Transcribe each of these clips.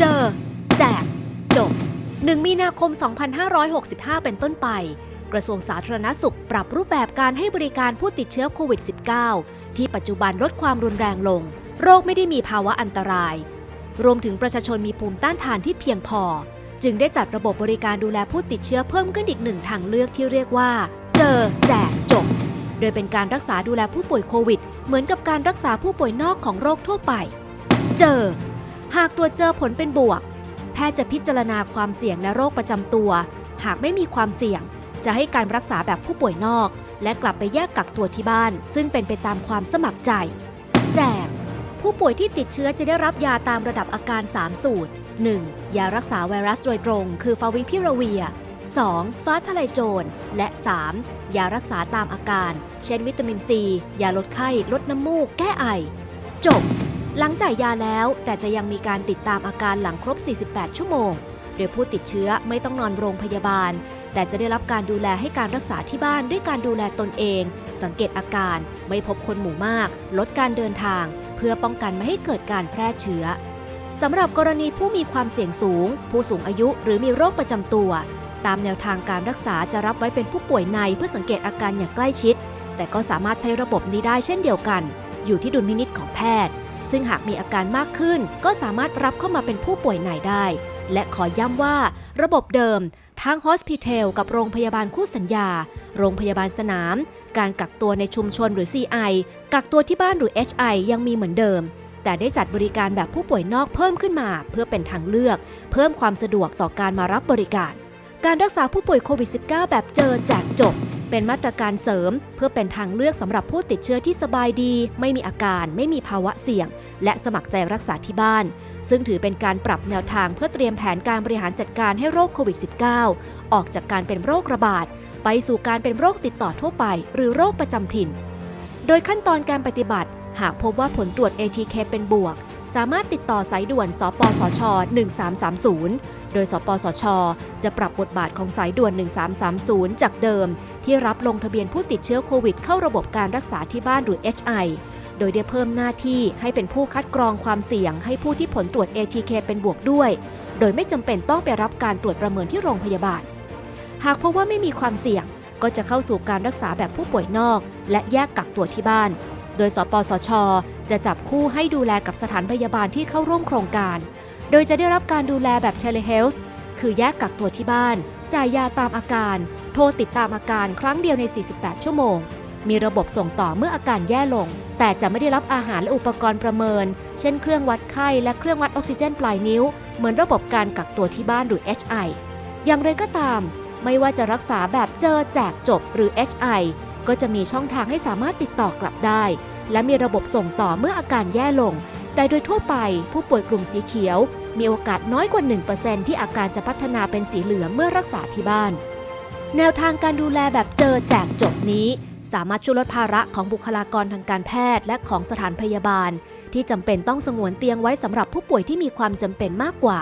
เจอ แจก จบ 1 มีนาคม 2565 เป็นต้นไป กระทรวงสาธารณสุขปรับรูปแบบการให้บริการผู้ติดเชื้อโควิด -19 ที่ปัจจุบันลดความรุนแรงลง โรคไม่ได้มีภาวะอันตราย รวมถึงประชาชนมีภูมิต้านทานที่เพียงพอ จึงได้จัดระบบบริการดูแลผู้ติดเชื้อเพิ่มขึ้นอีกหนึ่งทางเลือกที่เรียกว่า เจอ แจก จบ โดยเป็นการรักษาดูแลผู้ป่วยโควิด เหมือนกับการรักษาผู้ป่วยนอกของโรคทั่วไป เจอ หากตรวจเจอผลเป็นบวก แพทย์จะพิจารณาความเสี่ยงและโรคประจำตัว หากไม่มีความเสี่ยง จะให้การรักษาแบบผู้ป่วยนอก และกลับไปแยกกักตัวที่บ้าน ซึ่งเป็นไปตามความสมัครใจ แจก ผู้ป่วยที่ติดเชื้อจะได้รับยาตามระดับอาการ 3 สูตร 1. ยารักษาไวรัสโดยตรง คือฟาวิพิราเวีย 2. ฟ้าทะลายโจร และ 3. ยารักษาตามอาการ เช่นวิตามินซี ยาลดไข้ ลดน้ำมูก แก้ไอ จบ หลังจ่ายยาแล้วแต่จะยังมีการติดตามอาการหลังครบ 48 ชั่วโมง โดยผู้ติดเชื้อไม่ต้องนอนโรงพยาบาล แต่จะได้รับการดูแลให้การรักษาที่บ้านด้วยการดูแลตนเอง สังเกตอาการไม่พบคนหมู่มาก ลดการเดินทาง เพื่อป้องกันไม่ให้เกิดการแพร่เชื้อสำหรับกรณีผู้มีความเสี่ยงสูง ผู้สูงอายุหรือมีโรคประจำตัว ตามแนวทางการรักษาจะรับไว้เป็นผู้ป่วยในเพื่อสังเกตอาการอย่างใกล้ชิด แต่ก็สามารถใช้ระบบนี้ได้เช่นเดียวกัน อยู่ที่ดุลพินิจของแพทย์ ซึ่งหากมีอาการมากขึ้น ก็สามารถรับเข้ามาเป็นผู้ป่วยในได้ และขอย้ำว่า ระบบเดิม ทั้ง Hospital กับโรงพยาบาลคู่สัญญา โรงพยาบาลสนาม การกักตัวในชุมชนหรือ CI กักตัวที่บ้านหรือ HI ยังมีเหมือนเดิมแต่ได้จัดบริการแบบผู้ป่วยนอกเพิ่มขึ้นมา เพื่อเป็นทางเลือก เพิ่มความสะดวกต่อการมารับบริการ การรักษาผู้ป่วยโควิด -19 แบบเจอแจกจบ เป็นมาตรการเสริม เพื่อเป็นทางเลือกสำหรับผู้ติดเชื้อที่สบายดี ไม่มีอาการ ไม่มีภาวะเสี่ยง และสมัครใจรักษาที่บ้าน ซึ่งถือเป็นการปรับแนวทางเพื่อเตรียมแผนการบริหารจัดการให้โรคโควิด -19 ออกจากการเป็นโรคระบาด ไปสู่การเป็นโรคติดต่อทั่วไป หรือโรคประจำถิ่น โดยขั้นตอนการปฏิบัติ หากพบว่าผลตรวจ ATK เป็นบวก สามารถติดต่อสายด่วน สปสช 1330 โดย สปสช จะปรับบทบาทของสายด่วน 1330 จากเดิม ที่รับลงทะเบียนผู้ติดเชื้อโควิด เข้าระบบการรักษาที่บ้านหรือ HI โดยได้เพิ่มหน้าที่ให้เป็นผู้คัดกรองความเสี่ยง ให้ผู้ที่ผลตรวจ ATK เป็นบวกด้วย โดยไม่จำเป็นต้องไปรับการตรวจประเมินที่โรงพยาบาล หากพบว่าไม่มีความเสี่ยงก็จะเข้าสู่การรักษาแบบผู้ป่วยนอก และแยกกักตัวที่บ้าน โดยสปสช จะจับคู่ให้ดูแลกับสถานพยาบาลที่เข้าร่วมโครงการ โดยจะได้รับการดูแลแบบ telehealth คือแยกกักตัวที่บ้าน จ่ายยาตามอาการ โทรติดตามอาการครั้งเดียวใน 48 ชั่วโมง มีระบบส่งต่อเมื่ออาการแย่ลง แต่จะไม่ได้รับอาหารและอุปกรณ์ประเมิน เช่นเครื่องวัดไข้และเครื่องวัดออกซิเจนปลายนิ้ว เหมือนระบบการกักตัวที่บ้านหรือ HI อย่างไรก็ตาม ไม่ว่าจะรักษาแบบเจอแจกจบหรือ HI ก็จะมีช่องทางให้สามารถติดต่อกลับได้ และมีระบบส่งต่อเมื่ออาการแย่ลง แต่โดยทั่วไปผู้ป่วยกลุ่มสีเขียว มีโอกาสน้อยกว่า 1%ที่อาการจะพัฒนาเป็นสีเหลืองเมื่อรักษาที่บ้าน แนวทางการดูแลแบบเจอแจกจบนี้สามารถช่วยลดภาระของบุคลากรทางการแพทย์และของสถานพยาบาล ที่จำเป็นต้องสงวนเตียงไว้สำหรับผู้ป่วยที่มีความจำเป็นมากกว่า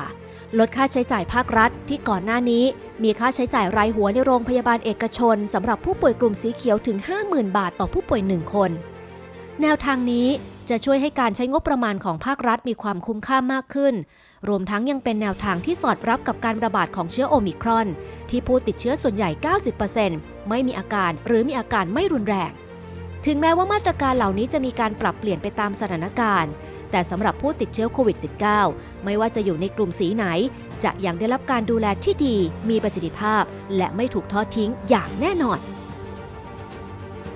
ลดค่าใช้จ่ายภาครัฐ ที่ก่อนหน้านี้มีค่าใช้จ่ายรายหัวในโรงพยาบาลเอกชนสำหรับผู้ป่วยกลุ่มสีเขียวถึง 50,000 บาทต่อผู้ป่วย 1 คน แนวทางนี้จะช่วยให้การใช้งบประมาณของภาครัฐมีความคุ้มค่ามากขึ้น รวมทั้งยังเป็นแนวทางที่สอดรับกับการระบาดของเชื้อโอมิครอน ที่ผู้ติดเชื้อส่วนใหญ่ 90%ไม่มีอาการหรือมีอาการไม่รุนแรง ถึงแม้ว่ามาตรการเหล่านี้จะมีการปรับเปลี่ยนไปตามสถานการณ์ แต่สำหรับผู้ติดเชื้อโควิด -19 ไม่ว่าจะอยู่ในกลุ่มสีไหน จะยังได้รับการดูแลที่ดี มีประสิทธิภาพ และไม่ถูกทอดทิ้งอย่างแน่นอน